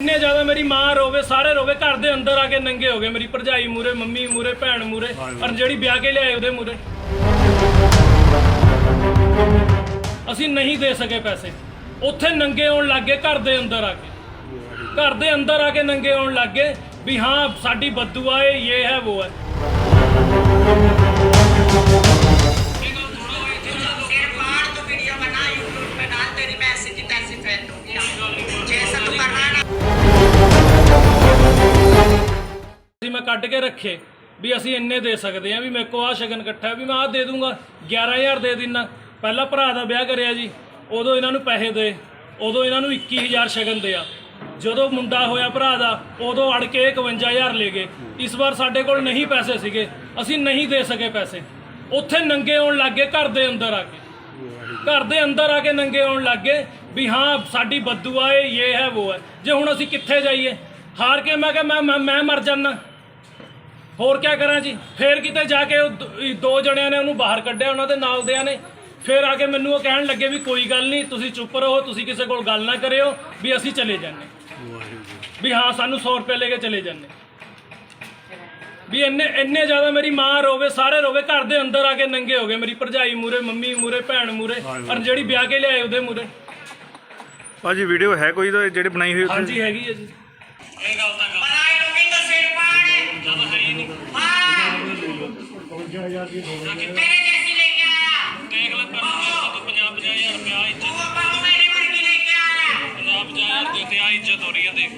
ਇੰਨੇ ਜ਼ਿਆਦਾ ਮੇਰੀ ਮਾਂ ਰੋਵੇ ਸਾਰੇ ਰੋਵੇ ਘਰ ਦੇ ਅੰਦਰ ਆ ਕੇ ਨੰਗੇ ਹੋ ਗਏ ਮੇਰੀ ਭਰਜਾਈ ਮੂਰੇ ਮੰਮੀ ਮੂਰੇ ਭੈਣ ਮੂਰੇ ਔਰ ਜਿਹੜੀ ਵਿਆਹ ਕੇ ਲਿਆਏ ਉਹਦੇ ਮੂਰੇ ਅਸੀਂ ਨਹੀਂ ਦੇ ਸਕੇ ਪੈਸੇ। ਉੱਥੇ ਨੰਗੇ ਆਉਣ ਲੱਗੇ ਘਰ ਦੇ ਅੰਦਰ ਆ ਕੇ। ਘਰ ਦੇ ਅੰਦਰ ਆ ਕੇ ਨੰਗੇ ਆਉਣ ਲੱਗੇ ਵੀ ਹਾਂ ਸਾਡੀ ਬਦਦੁਆ ਹੈ ਇਹ ਹੈ ਉਹ ਹੈ। ਕੱਢ ਕੇ ਰੱਖੇ ਵੀ ਅਸੀਂ ਇੰਨੇ ਦੇ ਸਕਦੇ ਹਾਂ, ਵੀ ਮੇਰੇ ਕੋ ਆ ਸ਼ਗਨ ਇਕੱਠਾ ਵੀ ਮੈਂ ਆ ਦੇ ਦੂੰਗਾ 11000 ਦੇ ਦਿੰਨਾ। ਪਹਿਲਾ ਭਰਾ ਦਾ ਵਿਆਹ ਕਰਿਆ ਜੀ, ਉਦੋਂ ਇਹਨਾਂ ਨੂੰ ਪੈਸੇ ਦੇ, ਉਦੋਂ ਇਹਨਾਂ ਨੂੰ 21000 ਸ਼ਗਨ ਦਿਆ। ਜਦੋਂ ਮੁੰਡਾ ਹੋਇਆ ਭਰਾ ਦਾ, ਉਦੋਂ ਅੜ ਕੇ 51000 ਲੈ ਗਏ। ਇਸ ਵਾਰ ਸਾਡੇ ਕੋਲ ਨਹੀਂ ਪੈਸੇ ਸੀਗੇ, ਅਸੀਂ ਨਹੀਂ ਦੇ ਸਕੇ ਪੈਸੇ। ਉੱਥੇ ਨੰਗੇ ਆਉਣ ਲੱਗੇ ਘਰ ਦੇ ਅੰਦਰ ਆ ਕੇ। ਘਰ ਦੇ ਅੰਦਰ ਆ ਕੇ ਨੰਗੇ ਆਉਣ ਲੱਗੇ ਵੀ ਹਾਂ, ਸਾਡੀ ਬਦਦੁਆ ਹੈ, ਇਹ ਹੈ, ਉਹ ਹੈ। ਜੇ ਹੁਣ ਅਸੀਂ ਕਿੱਥੇ ਜਾਈਏ? ਹਾਰ ਕੇ ਮੈਂ ਕਿਹਾ, ਮੈਂ ਮੈਂ- ਮੈਂ ਮਰ ਜਾਣਾ ਹੋਰ ਕੀ ਕਰਾਂ ਜੀ? ਫੇਰ ਕਿਤੇ ਜਾ ਕੇ ਉਹ ਦ- ਜਣਿਆਂ ਨੇ ਉਹਨੂੰ ਬਾਹਰ ਕੱਢਿਆ ਉਹਨਾਂ ਦੇ ਨਾਲ ਦਿਆਂ ਨੇ। ਫੇਰ ਆ ਕੇ ਮੈਨੂੰ ਉਹ ਕਹਿਣ ਲੱਗੇ ਵੀ ਕੋਈ ਗੱਲ ਨਹੀਂ ਤੁਸੀਂ ਚੁੱਪ ਰਹੋ ਤੁਸੀਂ ਕਿਸੇ ਕੋਲ ਗੱਲ ਨਾ ਕਰਿਓ ਵੀ ਅਸੀਂ ਚਲੇ ਜਾਂਦੇ। ਵੀ ਹਾਂ ਸਾਨੂੰ 100 ਰੁਪਏ ਲੈ ਕੇ ਚਲੇ ਜਾਂਦੇ। ਵੀ ਇੰਨੇ ਇੰਨੇ ਜ਼ਿਆਦਾ ਮੇਰੀ ਮਾਂ ਰੋਵੇ ਸਾਰੇ ਰੋਵੇ ਘਰ ਦੇ ਅੰਦਰ ਆ ਕੇ ਨੰਗੇ ਹੋ ਗਏ ਮੇਰੀ ਭਰਜਾਈ ਮੂਰੇ ਮੰਮੀ ਮੂਰੇ ਭੈਣ ਮੂਰੇ ਔਰ ਜਿਹੜੀ ਵਿਆਹ ਕੇ ਲਿਆਏ ਉਹਦੇ ਮੂਰੇ ਭਾਜੀ ਵੀਡੀਓ ਹੈ ਕੋਈ ਤਾਂ ਜਿਹੜੀ ਬਣਾਈ ਹੋਈ ਉੱਥੇ? ਹਾਂਜੀ ਹੈਗੀ ਹੈ ਜੀ। ਹਜ਼ਾਰ ਦੀ ਹੋ ਗਈ ਹੈ। ਦੇਖ ਲੈ ਪਰ ਤੂੰ 50 50000 ਰੁਪਇਆ ਇੱਜ਼ਤ ਪੰਜਾਹ ਪੰਜਾਹ ਹਜ਼ਾਰ ਦੇ ਤੇ ਆ ਇੱਜ਼ਤ ਹੋ ਰਹੀ ਹੈ। ਦੇਖ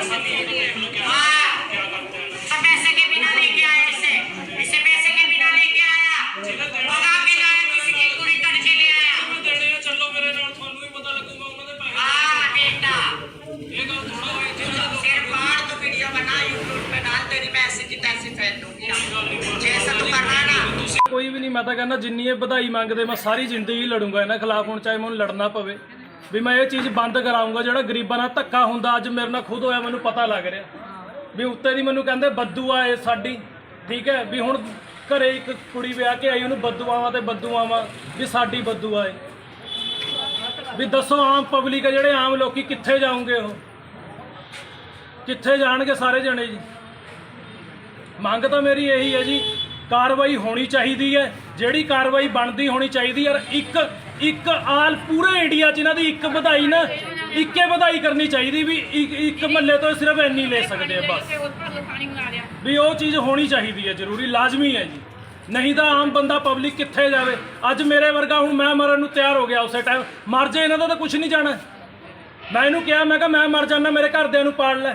ਪੈਸੇ ਦੇਖ ਲਓ ਕੋਈ ਵੀ ਨਹੀਂ, ਮੈਂ ਤਾਂ ਕਹਿੰਦਾ ਜਿੰਨੀ ਇਹ ਵਧਾਈ ਮੰਗਦੇ, ਮੈਂ ਸਾਰੀ ਜ਼ਿੰਦਗੀ ਲੜੂਗਾ ਇਹਨਾਂ ਖਿਲਾਫ ਹੁਣ, ਚਾਹੇ ਮੈਨੂੰ ਲੜਨਾ ਪਵੇ। ਵੀ ਮੈਂ ਇਹ ਚੀਜ਼ ਬੰਦ ਕਰਾਉਂਗਾ ਜਿਹੜਾ ਗਰੀਬਾਂ ਨਾਲ ਧੱਕਾ ਹੁੰਦਾ, ਅੱਜ ਮੇਰੇ ਨਾਲ ਖੁਦ ਹੋਇਆ, ਮੈਨੂੰ ਪਤਾ ਲੱਗ ਰਿਹਾ। ਵੀ ਉੱਤੇ ਦੀ ਮੈਨੂੰ ਕਹਿੰਦੇ ਬੱਦੂਆ ਏ ਸਾਡੀ। ਠੀਕ ਹੈ? ਵੀ ਹੁਣ ਘਰੇ ਇੱਕ ਕੁੜੀ ਵਿਆਹ ਕੇ ਆਈ, ਉਹਨੂੰ ਬੱਦੂ ਬੱਦੂਆਵਾਂ ਤੇ ਬੱਦੂ ਬੱਦੂਆਵਾਂ ਵੀ ਸਾਡੀ ਬੱਦੂਆ ਏ ਵੀ ਦੱਸੋ ਆਮ ਪਬਲਿਕ ਜਿਹੜੇ ਆਮ ਲੋਕੀ ਕਿੱਥੇ ਜਾਉਂਗੇ ਉਹ? ਕਿੱਥੇ ਜਾਣਗੇ ਸਾਰੇ ਜਣੇ ਜੀ? ਮੰਗ ਤਾਂ ਮੇਰੀ ਇਹੀ ਹੈ ਜੀ, ਕਾਰਵਾਈ ਹੋਣੀ ਚਾਹੀਦੀ ਹੈ, ਜਿਹੜੀ ਕਾਰਵਾਈ ਬਣਦੀ ਹੋਣੀ ਚਾਹੀਦੀ ਹੈ ਇੱਕ ਇੱਕ ਆਲ ਪੂਰੇ ਇੰਡੀਆ 'ਚ ਇਹਨਾਂ ਦੀ ਇੱਕ ਵਧਾਈ ਨਾ, ਇੱਕੇ ਵਧਾਈ ਕਰਨੀ ਚਾਹੀਦੀ ਵੀ ਇੱਕ- ਇੱਕ ਮਹੱਲੇ ਤੋਂ ਸਿਰਫ ਇੰਨੀ ਲੈ ਸਕਦੇ ਆ, ਬਸ। ਵੀ ਉਹ ਚੀਜ਼ ਹੋਣੀ ਚਾਹੀਦੀ ਹੈ, ਜ਼ਰੂਰੀ, ਲਾਜ਼ਮੀ ਹੈ ਜੀ। ਨਹੀਂ ਤਾਂ ਆਮ ਬੰਦਾ, ਪਬਲਿਕ ਕਿੱਥੇ ਜਾਵੇ? ਅੱਜ ਮੇਰੇ ਵਰਗਾ ਹੁਣ ਮੈਂ ਮਰਨ ਨੂੰ ਤਿਆਰ ਹੋ ਗਿਆ ਉਸੇ ਟਾਈਮ ਮਰ ਜੇ ਇਹਨਾਂ ਦਾ ਤਾਂ ਕੁਝ ਨਹੀਂ ਜਾਣਾ। ਮੈਂ ਇਹਨੂੰ ਕਿਹਾ, ਮੈਂ ਕਿਹਾ ਮੈਂ ਮਰ ਜਾਣਾ ਮੇਰੇ ਘਰਦਿਆਂ ਨੂੰ ਪਾਲ ਲੈ।